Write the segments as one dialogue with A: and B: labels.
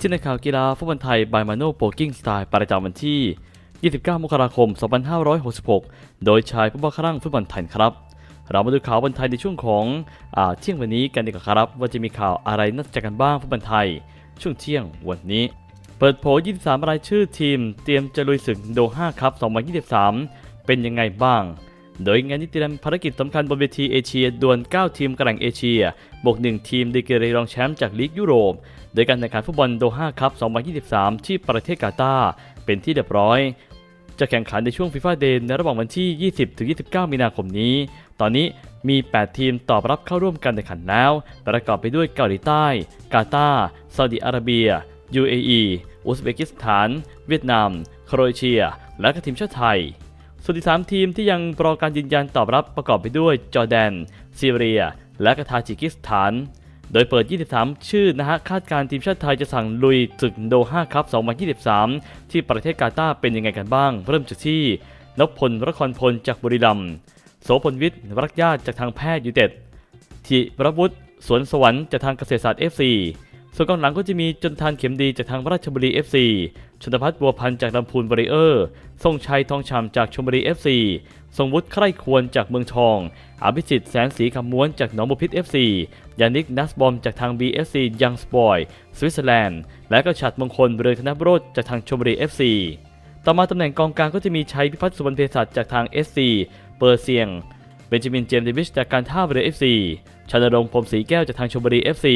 A: ที่ในข่าวกีฬาฟุตบอลไทยบายมาโนโปกิ้งสไตล์ประจำวันที่ 29 มกราคม 2566 โดยชายผู้บ้าคลั่งฟุตบอลไทยครับ เรามาดูข่าวบอลไทยในช่วงของอเที่ยงวันนี้กันดีกว่าครับ ว่าจะมีข่าวอะไรน่าสนใจกันบ้างฟุตบอลไทย ช่วงเที่ยงวันนี้ เปิดโผล่23 รายชื่อทีม เตรียมจะลุยศึกโดฮาครับ 2023 เป็นยังไงบ้าง โดยงานนี้เตรียมภารกิจสำคัญบนเวทีเอเชียดวล 9 ทีมกระแหล่งเอเชีย บวก 1 ทีมดีกรีรองแชมป์จากลีกยุโรป โดยการแข่งขันฟุตบอลโดฮาครับ2023 ที่ประเทศกาตาร์เป็นที่เรียบร้อย จะแข่งขันในช่วงฟีฟ่าเดย์ในระหว่างวันที่ 20-29 มีนาคมนี้ ตอนนี้มี 8 ทีมตอบรับเข้าร่วมการแข่งขันแล้ว ประกอบไปด้วยเกาหลีใต้ กาตาร์ซาอุดิอาระเบีย UAE อุซเบกิสถาน เวียดนาม โครเอเชีย และก็ทีมชาติไทย ส่วนที่3ทีมที่ยังรอการยืนยันตอบรับประกอบไปด้วยจอร์แดน ซีเรีย และกทาจิกิสถาน โดยเปิด 23 ชื่อนะฮะ คาดการทีมชาติไทยจะสั่งลุยศึกโดฮาครับ 2023 ที่ประเทศกาตาร์เป็นยังไงกันบ้าง เริ่มจากที่นพพลรครพลจากบุรีรัมย์โสพลวิทย์รักญาติจากทางแพทย์ยูเต็ดธิรวุฒิสวนสวรรค์จากทางเกษตรศาสตร์ FC ส่วนกองหลังก็จะมีจนทานเข็มดีจากทางราชบุรี FC ชนพัฒน์บัวพันธ์จากลำพูนบริเออร์ ทรงชัยทองฉ่ำจากชลบุรี FC ทรงวุฒิใคร่ควรจากเมืองทอง อภิสิทธิ์แสนสีคำม้วนจากหนองบุพิต FC ยานิกนัสบอมจากทาง BSC ยังสปอย สวิตเซอร์แลนด์ และก็ฉัดมงคลเรืองธนบรสจากทางชลบุรี FC ต่อมาตำแหน่งกองกลางก็จะมีชัยพิพัฒน์สุวรรณเภสัชจากทาง SC เปอร์เซียง เบนจามินเจมส์เดวิชจากการท่าเรือ FC ชานรงค์พรมศรีแก้วจากทางชลบุรี FC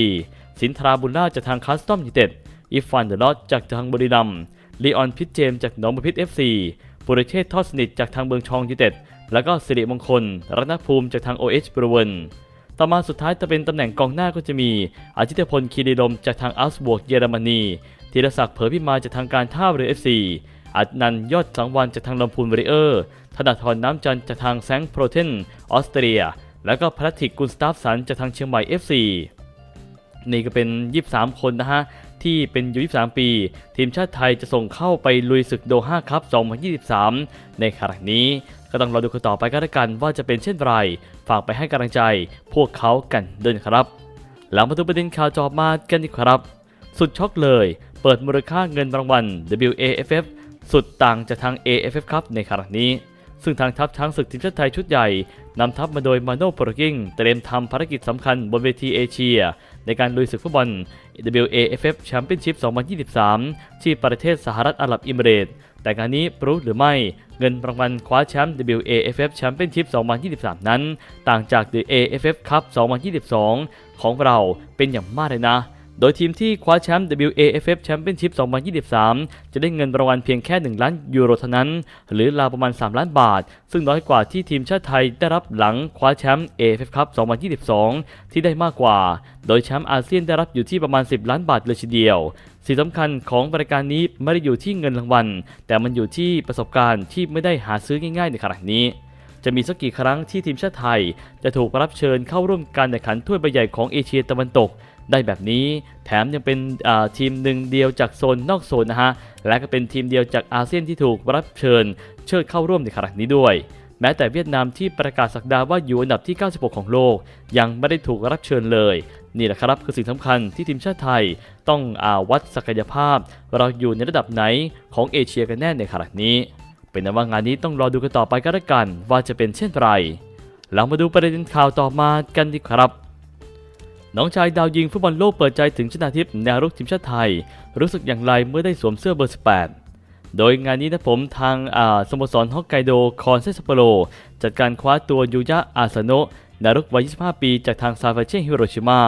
A: สินทราบุญนาถจากทางคัสตอมยูเต็ด อีฟานเดลอดจากทางบุรีรัมย์ลีออนพิทเจมจากหนองบัวพิต FC ปุริเชษทอดสนิทจากทางเมืองชองยูเต็ด แล้วก็สิริมงคล รัตนภูมิจากทาง OH บรูเวนต่อมาสุดท้ายจะเป็นตำแหน่งกองหน้าก็จะมีอาทิตยพลคีรีลมจากทางอัลส์บวกเยอรมนีธีรศักดิ์เผยพิมาจากทางการท่าเรือ FC อัดนันยอดสังวันจากทางลำพูนบริเออร์ ธนาธรน้ำจันจากทางแซงโปรเทนออสเตรีย แล้วก็พลัติกกุนสตาฟสันจากทางเชียงใหม่ FC นี่ก็เป็น 23 คนนะฮะ ที่เป็นยู่23 ปี ทีมชาติไทยจะส่งเข้าไปลุยศึกโดฮาครับ2023 ในครั้งนี้ก็ต้องรอดูกันต่อไปกันละกันว่าจะเป็นเช่นไร ฝากไปให้กำลังใจ พวกเขากันด้วยนครับแล้วมาดูประเด็นข่าวจอบมากันดีครับ สุดช็อกเลย เปิดมูลค่าเงินรางวัล WAFF สุดต่างจากทาง AFF ครับในครั้งนี้ ซึ่งทางทัพช้างศึกทีมชาติไทยชุดใหญ่นำทัพมาโดยมาโนโปรกิ้งเตรียมทำภารกิจสำคัญบนเวทีเอเชีย ในการลุยศึกฟุตบอล WAFF Championship 2023 ที่ประเทศสหรัฐอาหรับอิมิเรตแต่งานนี้รู้หรือไม่เงินรางวัลคว้าแชมป์ WAFF Championship 2023 นั้น ต่างจาก The AFF Cup 2022 ของเราเป็นอย่างมากเลยนะ โดยทีมที่คว้าแชมป์ WAFF Championship 2023 จะได้เงินรางวัลเพียงแค่ 1 ล้านยูโรเท่านั้น หรือราวประมาณ 3 ล้านบาท ซึ่งน้อยกว่าที่ทีมชาติไทยได้รับหลังคว้าแชมป์ AFF Cup 2022 ที่ได้มากกว่า โดยแชมป์อาเซียนได้รับอยู่ที่ประมาณ 10 ล้านบาทเลยทีเดียวสิ่งสำคัญของรายการนี้ไม่ได้อยู่ที่เงินรางวัล แต่มันอยู่ที่ประสบการณ์ที่ไม่ได้หาซื้อง่ายๆในขณะนี้จะมีสักกี่ครั้งที่ทีมชาติไทย จะถูกรับเชิญเข้าร่วมการแข่งขันถ้วยใบใหญ่ของเอเชียตะวันตก ได้แบบนี้ แถมยังเป็นทีมหนึ่งเดียวจากโซนนอกโซนนะฮะ และก็เป็นทีมเดียวจากอาเซียนที่ถูกรับเชิญ เชิญเข้าร่วมในครั้งนี้ด้วยแม้แต่เวียดนามที่ประกาศสักดาว่าอยู่อันดับที่ 96 ของโลก ยังไม่ได้ถูกรับเชิญเลย นี่แหละครับคือสิ่งสำคัญที่ทีมชาติไทย ต้องอาวัดศักยภาพ เราอยู่ในระดับไหนของเอเชียกันแน่ในขณะนี้ เป็นนั้นว่างานนี้ต้องรอดูกันต่อไปก็แล้วกัน ว่าจะเป็นเช่นไรเรามาดูประเด็นข่าวต่อมากันดีครับ น้องชายดาวยิงฟุตบอลโลกเปิดใจถึงชนาทิพย์แนวรุกทีมชาติไทย รู้สึกอย่างไรเมื่อได้สวมเสื้อเบอร์ 18 โดยงานนี้นะผมทางสโมสรฮอกไกโดคอนเซซปโปโรจัดการคว้าตัวยูยะอาซาโนะนารุกวัย 25 ปีจากทางซาฟาเช่ฮิโรชิมา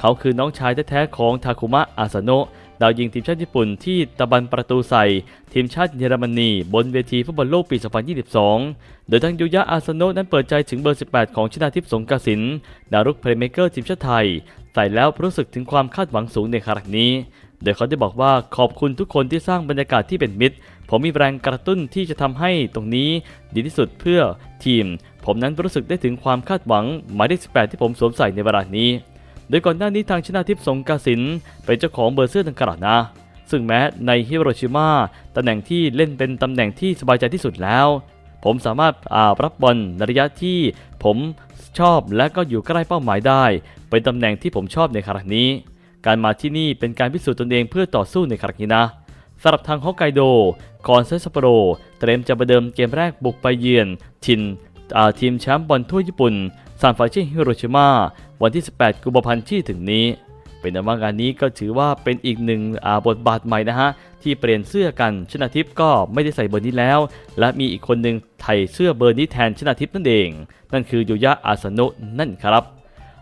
A: เขาคือน้องชายแท้ๆของทาคุมะอาซาโนะ ดาวยิงทีมชาติญี่ปุ่นที่ตะบันประตูใส่ ทีมชาติเยอรมนี บนเวทีฟุตบอลโลกปี 2022 โดยทางยูยะอาซโนะนั้นเปิดใจถึงเบอร์ 18 ของชนาทิพย์สงกสินนารุกเพลย์เมเกอร์ทีมชาติไทย ใส่แล้วรู้สึกถึงความคาดหวังสูงในครั้งนี้ โดยเขาได้บอกว่าขอบคุณทุกคนที่สร้างบรรยากาศที่เป็นมิตร ผมมีแรงกระตุ้นที่จะทำให้ตรงนี้ดีที่สุดเพื่อทีม ผมนั้นรู้สึกได้ถึงความคาดหวังหมายเลข18 ที่ผมสวมใส่ในเวลานี้ โดยก่อนหน้านี้ทางชนาทิพย์สงกสินเป็นเจ้าของเบอร์เสื้อดังกล่าวนะ ซึ่งแม้ในฮิโรชิมาตำแหน่งที่เล่นเป็นตำแหน่งที่สบายใจที่สุดแล้ว ผมสามารถารับบอลในระยะที่ผมชอบและก็อยู่ใกล้เป้าหมายได้ เป็นตำแหน่งที่ผมชอบในครั้งนี้ การมาที่นี่เป็นการพิสูจน์ตนเองเพื่อต่อสู้ในครั้งนี้นะสำหรับทางฮอกไกโดคอนเซซัปโปโรเตรียมจะประเดิมเกมแรกบุกไปเยือนทินทีมแชมป์บอลทั่วญี่ปุ่นซานฟรานซิสฮิโรชิมา วันที่ 18 กุมภาพันธ์ที่ถึงนี้ เป็นอันว่างานนี้ก็ถือว่าเป็นอีกหนึ่งบทบาทใหม่นะฮะ ที่เปลี่ยนเสื้อกันชนาทิพย์ก็ไม่ได้ใส่เบอร์นี้แล้ว และมีอีกคนหนึ่งไถ่เสื้อเบอร์นี้แทนชนาทิพย์นั่นเอง นั่นคือยูยะอาสนะนั่นครับ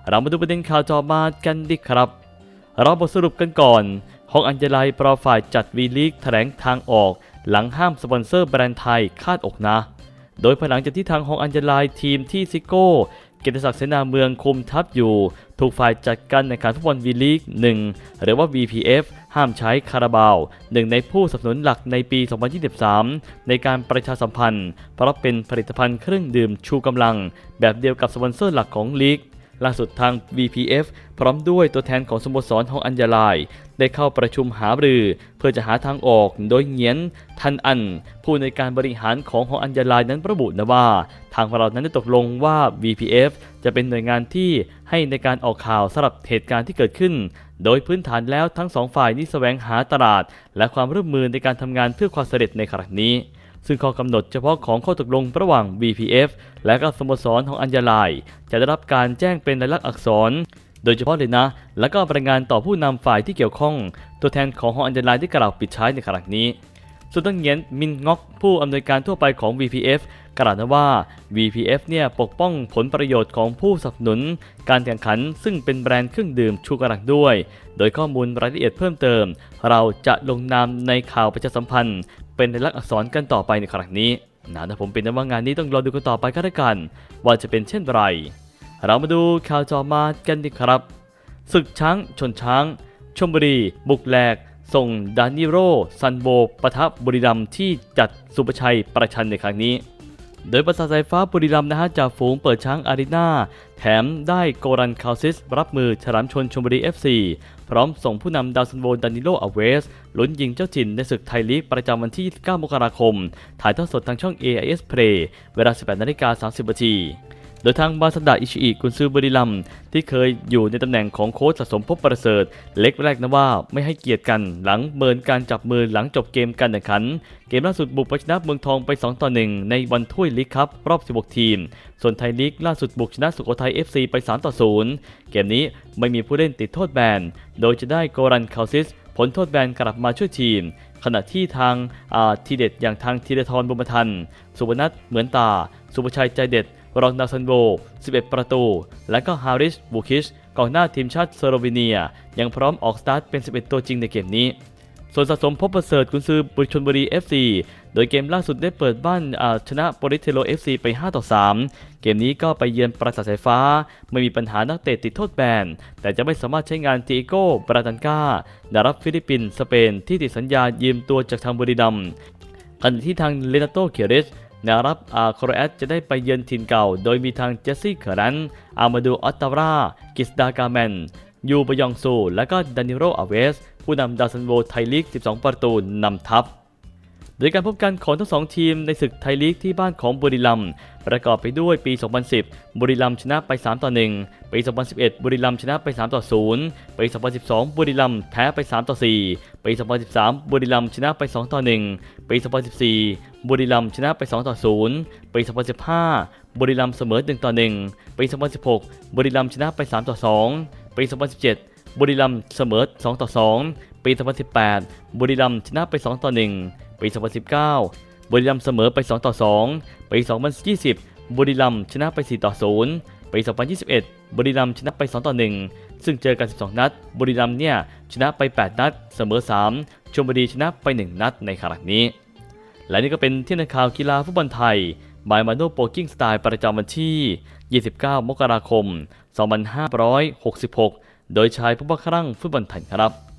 A: เรามาดูประเด็นข่าวจอมากันดีครับ เราบทสรุปกันก่อนฮองอัญญาไลปรฝ่ายจัดวีลีกแถลงทางออก หลังห้ามสปอนเซอร์แบรนด์ไทยคาดอกนะ โดยภายหลังจากที่ทางฮองอัญญาไลทีมที่ซิโก้ เกียรติศักดิ์เสนาเมืองคุมทัพอยู่ ถูกฝ่ายจัดการในการฟุตบอลวีลีก 1 หรือว่า VPF ห้ามใช้คาราบาวหนึ่งในผู้สนับสนุนหลักในปี 2023 ในการประชาสัมพันธ์ เพราะเป็นผลิตภัณฑ์เครื่องดื่มชูกำลัง แบบเดียวกับสปอนเซอร์หลักของลีก ล่าสุดทาง VPF พร้อมด้วยตัวแทนของสโมสรฮองอัญญาลาย ได้เข้าประชุมหารือ เพื่อจะหาทางออกโดยเงียนทันอัน ผู้ในการบริหารของฮองอัญญาลายนั้นระบุนะว่า ทางเรานั้นได้ตกลงว่า VPF จะเป็นหน่วยงานที่ให้ในการออกข่าวสำหรับเหตุการณ์ที่เกิดขึ้น โดยพื้นฐานแล้วทั้งสองฝ่ายนี้แสวงหาตลาด และความร่วมมือในการทำงานเพื่อความสำเร็จในครั้งนี้ ซึ่งข้อกำหนดเฉพาะของข้อตกลงระหว่าง VPF และก็สโมสรของอัญญาลาย จะได้รับการแจ้งเป็นลายลักษณ์อักษร โดยเฉพาะเลยนะ และก็รายงานต่อผู้นำฝ่ายที่เกี่ยวข้อง ตัวแทนของฮองอัญญาลายได้กล่าวปิดท้ายในครั้งนี้ส่วนต้นเงียนมินงอกผู้อำนวยการทั่วไปของ VPF กล่าวนะว่า VPF เนี่ยปกป้องผลประโยชน์ของผู้สนับสนุน การแข่งขันซึ่งเป็นแบรนด์เครื่องดื่มชูกำลังด้วย โดยข้อมูลรายละเอียดเพิ่มเติม เราจะลงนามในข่าวประชาสัมพันธ์ เป็นในลักษณ์อักษรกันต่อไปในครั้งนี้นะแต่ผมเป็นนว่างานนี้ต้องรอดูกันต่อไปก็แล้วกัน ว่าจะเป็นเช่นไร เรามาดูข่าวจอมากันดีครับศึกช้างชนช้างชมบุรี บุกแหลก ส่งดานิโรซันโบปะทะบุรีรัมที่จัดสุประชัยประชันในครั้งนี้ โดยประสาทสายฟ้าบุรีรัมย์นะฮะจากฝูงเปิดช้างอารีนาแถมได้โกรันคาวซิส รับมือฉลามชนชมบุรี FC พร้อมส่งผู้นำดาวซันโบดานิโลอเวสลุ้นยิงเจ้าถิ่นในศึกไทยลีกประจำวันที่ 29 มกราคม ถ่ายทอดสดทางช่อง AIS Play เวลา 18นาฬิกา30นาที โดยทางบาสดาอิชิอิกุนซือบริลัมที่เคยอยู่ในตำแหน่งของโค้ชสะสมพบประเสริฐ เล็กแรกนะว่าไม่ให้เกียรติกันหลังเมินการจับมือหลังจบเกมการแข่งขัน เกมล่าสุดบุกไปชนะเมืองทองไป 2 ต่อ 1 ในวันถ้วยลีกครับรอบ 16 ทีม ส่วนไทยลีกล่าสุดบุกชนะสุโขทัย FC ไป 3 ต่อ 0 เกมนี้ไม่มีผู้เล่นติดโทษแบน โดยจะได้โกรันคาซิสผลโทษแบนกลับมาช่วยทีม ขณะที่ทางทีเด็ดอย่างทางธีรทรบุญมาทัน สุวนัทเหมือนตา สุภชัยใจเด็ด รองดาซันโบ11 ประตู และก็ฮาริสบูคิชกองหน้าทีมชาติสโลวีเนีย ยังพร้อมออกสตาร์ทเป็น 11 ตัวจริงในเกมนี้ ส่วนสะสมพบประเสริฐกุนซือบุรีชนบุรี FC โดยเกมล่าสุดได้เปิดบ้านชนะโปริเทโล FC ไป 5 ต่อ 3 เกมนี้ก็ไปเยือนปราสาทสายฟ้า ไม่มีปัญหานักเตะติดโทษแบน แต่จะไม่สามารถใช้งานติโก้บราตันกาดารับฟิลิปปินส์สเปนที่ติดสัญญายืมตัวจากทางบุรีรัมขณะที่ทางเลนาโตเคียริส แนวรับอาโครเอตจะได้ไปเยือนถิ่นเก่า โดยมีทางเจสซี่เคอรัน อามาดูออตตารากิสดากาแมน ยูบยองซู และก็ดานิโรอาเวส ผู้นำดาวซันโวไทยลีก 12 ประตูนำทัพ โดยการพบกันของทั้งสองทีมในศึกไทยลีกที่บ้านของบุรีรัมย์ประกอบไปด้วยปี 2010 บุรีรัมย์ชนะไป 3 ต่อ 1 ปี 2011 บุรีรัมย์ชนะไป 3 ต่อ 0 ปี 2012 บุรีรัมย์แพ้ไป 3 ต่อ 4 ปี 2013 บุรีรัมย์ชนะไป 2 ต่อ 1 ปี 2014 บุรีรัมย์ชนะไป 2 ต่อ 0 ปี 2015 บุรีรัมย์เสมอ 1 ต่อ 1 ปี 2016 บุรีรัมย์ชนะไป 3 ต่อ 2 ปี 2017บุรีรัมย์เสมอ 2 ต่อ 2 ปี 2018 บุรีรัมย์ชนะไป 2 ต่อ 1 ปี 2019 บุรีรัมย์เสมอไป 2 ต่อ 2 ปี 2020 บุรีรัมย์ชนะไป 4 ต่อ 0 ปี 2021 บุรีรัมย์ชนะไป 2 ต่อ 1 ซึ่งเจอกัน 12 นัด บุรีรัมย์เนี่ยชนะไป 8 นัด เสมอ 3ชลบุรีชนะไป 1 นัดในครั้งนี้ และนี่ก็เป็นที่ในข่าวกีฬาฟุตบอลไทยบายมาโนโปกิ้งสไตล์ประจำวันที่ 29 มกราคม 2566 โดยชายผู้บังคับรังฟุตบอลไทยครับ